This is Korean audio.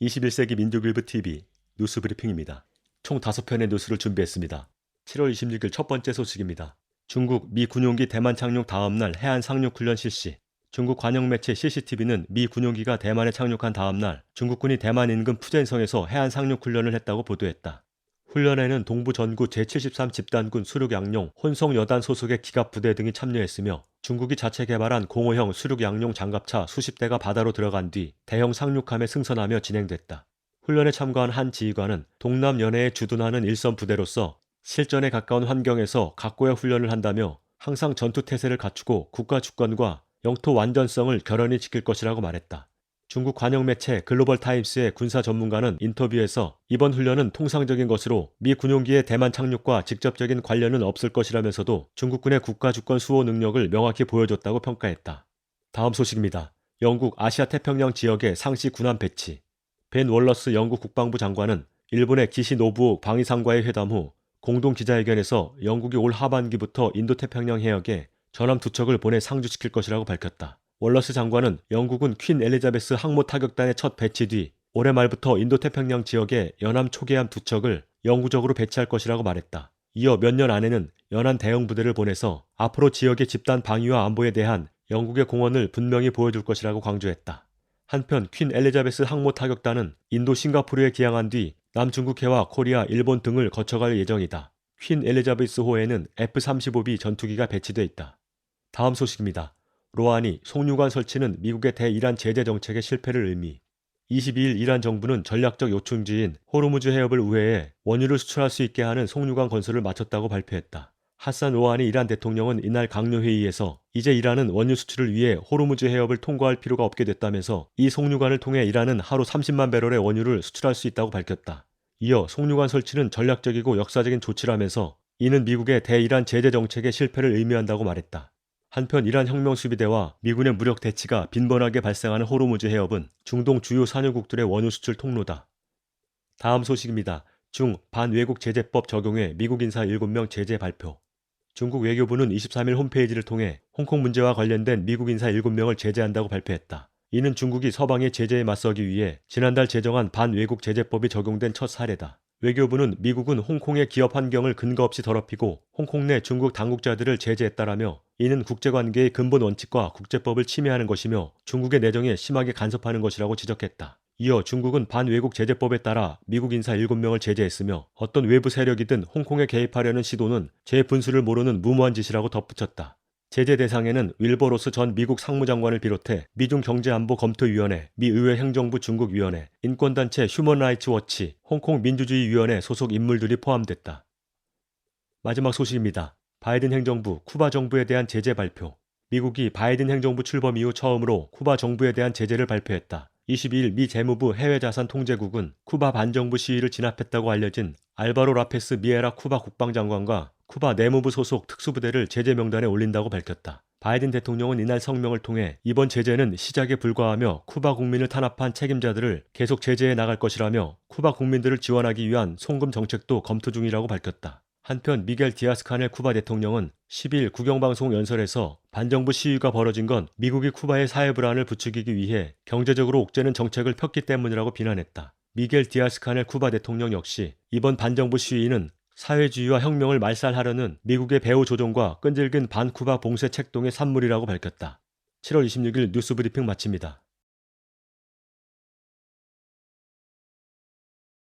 21세기 민족일보 TV 뉴스 브리핑입니다. 총 5편의 뉴스를 준비했습니다. 7월 26일 첫 번째 소식입니다. 중국 미 군용기 대만 착륙 다음 날 해안 상륙 훈련 실시. 중국 관영 매체 CCTV는 미 군용기가 대만에 착륙한 다음 날 중국군이 대만 인근 푸젠성에서 해안 상륙 훈련을 했다고 보도했다. 훈련에는 동부 전구 제73 집단군 수륙 양용 혼성 여단 소속의 기갑 부대 등이 참여했으며 중국이 자체 개발한 공호형 수륙 양용 장갑차 수십 대가 바다로 들어간 뒤 대형 상륙함에 승선하며 진행됐다. 훈련에 참가한 한 지휘관은 동남 연해에 주둔하는 일선 부대로서 실전에 가까운 환경에서 각고의 훈련을 한다며 항상 전투 태세를 갖추고 국가 주권과 영토 완전성을 결연히 지킬 것이라고 말했다. 중국 관영 매체 글로벌 타임스의 군사 전문가는 인터뷰에서 이번 훈련은 통상적인 것으로 미 군용기의 대만 착륙과 직접적인 관련은 없을 것이라면서도 중국군의 국가 주권 수호 능력을 명확히 보여줬다고 평가했다. 다음 소식입니다. 영국 아시아 태평양 지역의 상시 군함 배치. 벤 월러스 영국 국방부 장관은 일본의 기시 노부오 방위상과의 회담 후 공동 기자회견에서 영국이 올 하반기부터 인도 태평양 해역에 전함 두 척을 보내 상주시킬 것이라고 밝혔다. 월러스 장관은 영국은 퀸 엘리자베스 항모 타격단의 첫 배치 뒤 올해 말부터 인도태평양 지역에 연함 초계함 두 척을 영구적으로 배치할 것이라고 말했다. 이어 몇 년 안에는 연안 대형 부대를 보내서 앞으로 지역의 집단 방위와 안보에 대한 영국의 공헌을 분명히 보여줄 것이라고 강조했다. 한편 퀸 엘리자베스 항모 타격단은 인도 싱가포르에 기항한 뒤 남중국해와 코리아, 일본 등을 거쳐갈 예정이다. 퀸 엘리자베스 호에는 F-35B 전투기가 배치돼 있다. 다음 소식입니다. 로하니 송유관 설치는 미국의 대이란 제재 정책의 실패를 의미. 22일 이란 정부는 전략적 요충지인 호르무즈 해협을 우회해 원유를 수출할 수 있게 하는 송유관 건설을 마쳤다고 발표했다. 하산 로하니 이란 대통령은 이날 강요회의에서 이제 이란은 원유 수출을 위해 호르무즈 해협을 통과할 필요가 없게 됐다면서 이 송유관을 통해 이란은 하루 30만 배럴의 원유를 수출할 수 있다고 밝혔다. 이어 송유관 설치는 전략적이고 역사적인 조치라면서 이는 미국의 대이란 제재 정책의 실패를 의미한다고 말했다. 한편 이란 혁명 수비대와 미군의 무력 대치가 빈번하게 발생하는 호르무즈 해협은 중동 주요 산유국들의 원유 수출 통로다. 다음 소식입니다. 중 반외국 제재법 적용해 미국 인사 7명 제재 발표. 중국 외교부는 23일 홈페이지를 통해 홍콩 문제와 관련된 미국 인사 7명을 제재한다고 발표했다. 이는 중국이 서방의 제재에 맞서기 위해 지난달 제정한 반외국 제재법이 적용된 첫 사례다. 외교부는 미국은 홍콩의 기업 환경을 근거 없이 더럽히고 홍콩 내 중국 당국자들을 제재했다라며 이는 국제관계의 근본 원칙과 국제법을 침해하는 것이며 중국의 내정에 심하게 간섭하는 것이라고 지적했다. 이어 중국은 반외국 제재법에 따라 미국 인사 7명을 제재했으며 어떤 외부 세력이든 홍콩에 개입하려는 시도는 제 분수를 모르는 무모한 짓이라고 덧붙였다. 제재 대상에는 윌버로스 전 미국 상무장관을 비롯해 미중 경제안보 검토위원회, 미 의회 행정부 중국위원회, 인권단체 휴먼라이츠 워치, 홍콩 민주주의위원회 소속 인물들이 포함됐다. 마지막 소식입니다. 바이든 행정부 쿠바 정부에 대한 제재 발표. 미국이 바이든 행정부 출범 이후 처음으로 쿠바 정부에 대한 제재를 발표했다. 22일 미 재무부 해외자산 통제국은 쿠바 반정부 시위를 진압했다고 알려진 알바로 라페스 미에라 쿠바 국방장관과 쿠바 내무부 소속 특수부대를 제재 명단에 올린다고 밝혔다. 바이든 대통령은 이날 성명을 통해 이번 제재는 시작에 불과하며 쿠바 국민을 탄압한 책임자들을 계속 제재해 나갈 것이라며 쿠바 국민들을 지원하기 위한 송금 정책도 검토 중이라고 밝혔다. 한편 미겔 디아스카넬 쿠바 대통령은 10일 국영방송 연설에서 반정부 시위가 벌어진 건 미국이 쿠바의 사회 불안을 부추기기 위해 경제적으로 옥죄는 정책을 폈기 때문이라고 비난했다. 미겔 디아스카넬 쿠바 대통령 역시 이번 반정부 시위는 사회주의와 혁명을 말살하려는 미국의 배후 조종과 끈질긴 반쿠바 봉쇄 책동의 산물이라고 밝혔다. 7월 26일 뉴스 브리핑 마칩니다.